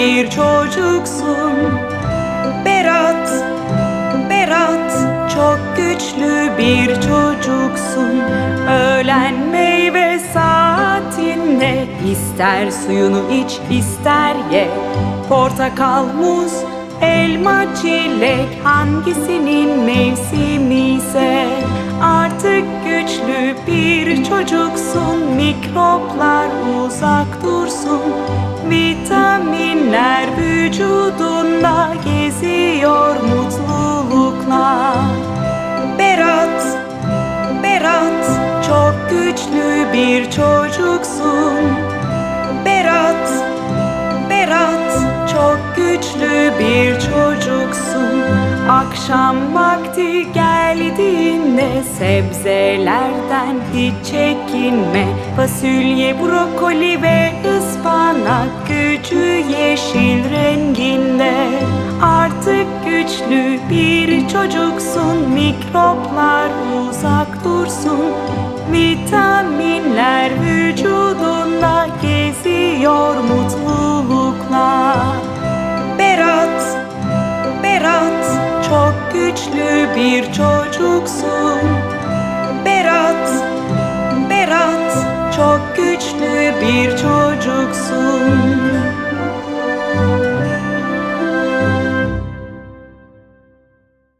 Bir çocuksun. Berat, Berat çok güçlü bir çocuksun. Öğlen meyve saatinde ister suyunu iç ister ye. Portakal, muz, elma, çilek hangisinin mevsimi ise artık güçlü bir çocuksun. Mikroplar uzak dursun. Vücudunda geziyor mutlulukla. Berat, Berat çok güçlü bir çocuksun. Berat, Berat çok güçlü bir çocuksun. Akşam vakti geldiğinde sebzelerden hiç çekinme. Fasulye, brokoli ve ıspanak gücü yeşil renginde. Artık güçlü bir çocuksun. Mikroplar uzak dursun. Vitaminler vücudunda geziyor mutlulukla. Berat, Berat çok güçlü bir çocuksun. Çocuksun.